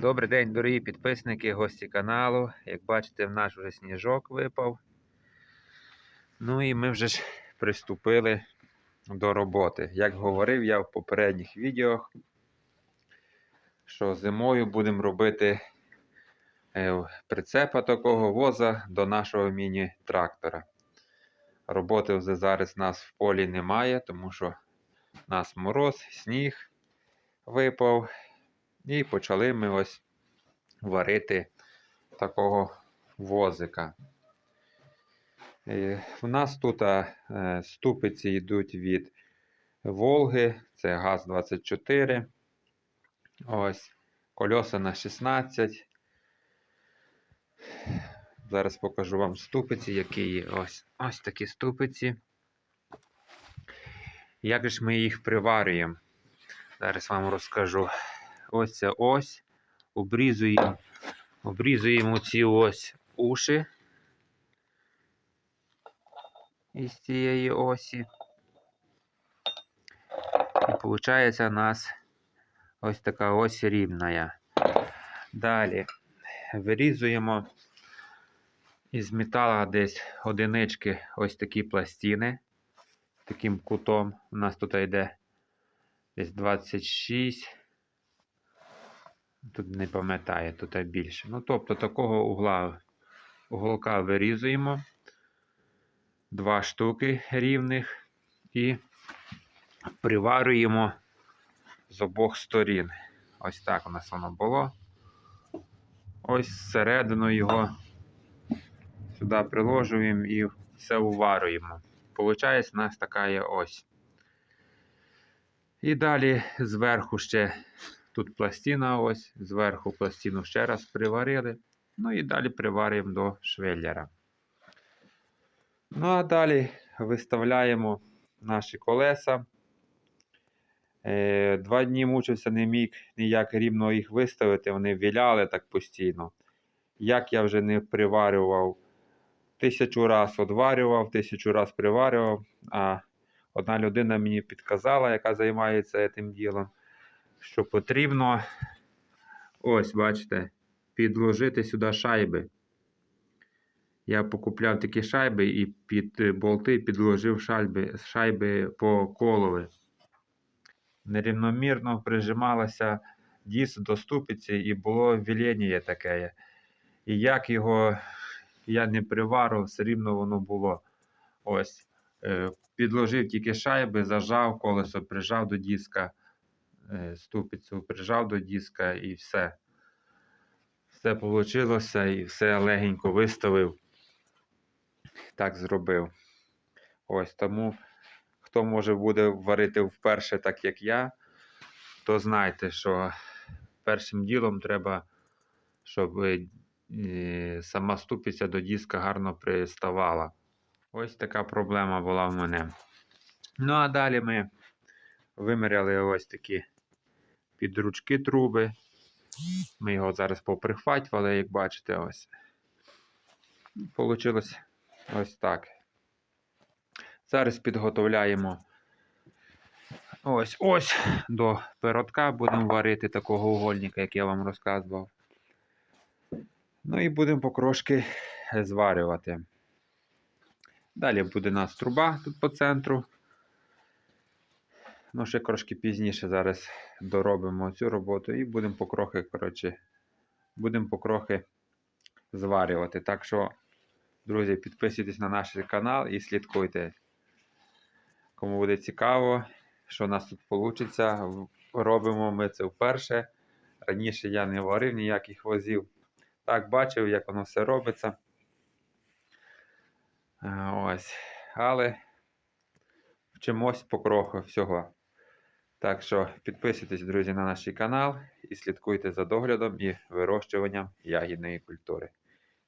Добрий день, дорогі підписники, гості каналу. Як бачите, в наш вже сніжок випав. Ну і ми вже ж приступили до роботи. Як говорив я в попередніх відео, що зимою будемо робити е, прицепа такого воза до нашого міні-трактора. Роботи вже зараз нас в полі немає, тому що у нас мороз, сніг випав. І почали ми ось варити такого возика. Е, У нас тут е, ступиці йдуть від Волги, це ГАЗ-24. Ось, кольоса на 16. Зараз покажу вам ступиці, які є. Ось, ось такі ступиці. Як ж ми їх приварюємо? Зараз вам розкажу ось ця ось, обрізуємо, обрізуємо ці ось уші із цієї осі. І виходить у нас ось така ось рівна. Далі вирізуємо із металу десь одинички ось такі пластини. Таким кутом. У нас тут йде десь 26. Тут не пам'ятаю, тут більше. Ну, тобто такого угла уголка вирізуємо. Два штуки рівних і приварюємо з обох сторін. Ось так у нас воно було. Ось всередину його сюди приложуємо і все уварюємо. Получається, у нас така є ось. І далі зверху ще Тут пластина ось, зверху пластину ще раз приварили. Ну і далі приварюємо до швеллера. Ну, а далі виставляємо наші колеса. Е, Два дні мучився, не міг ніяк рівно їх виставити, вони віляли так постійно. Як я вже не приварював, тисячу раз одварював, тисячу раз приварював. А одна людина мені підказала, яка займається цим ділом що потрібно, ось, бачите, підложити сюди шайби. Я покупляв такі шайби і під болти підложив шайби шайби по колові. Нерівномірно прижималася діс до ступиці і було вілення таке. І як його я не приварив, все рівно воно було. Ось. Е, підложив тільки шайби, зажав колесо, прижав до диска. Е, ступицю прижав до диска і все. Все вийшло і все легенько виставив. Так зробив. Ось тому, хто може буде варити вперше, так як я, то знайте, що першим ділом треба, щоб е, сама ступиця до диска гарно приставала. Ось така проблема була в мене. Ну, а далі ми виміряли ось такі під ручки труби. Ми його зараз поприхватювали, як бачите, ось. Получилось ось так. Зараз підготовляємо ось ось до перотка будемо варити такого угольника, як я вам розказував. Ну і будемо покрошки зварювати. Далі буде у нас труба тут по центру. Ну, ще трошки пізніше зараз доробимо цю роботу і будемо покрохи, коротше, будемо покрохи зварювати. Так що, друзі, підписуйтесь на наш канал і слідкуйте. Кому буде цікаво, що у нас тут вийде. Робимо ми це вперше. Раніше я не варив ніяких возів. Так, бачив, як воно все робиться. Ось. Але вчимось покроху всього. Так що підписуйтесь, друзі, на наш канал і слідкуйте за доглядом і вирощуванням ягідної культури.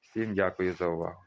Всім дякую за увагу!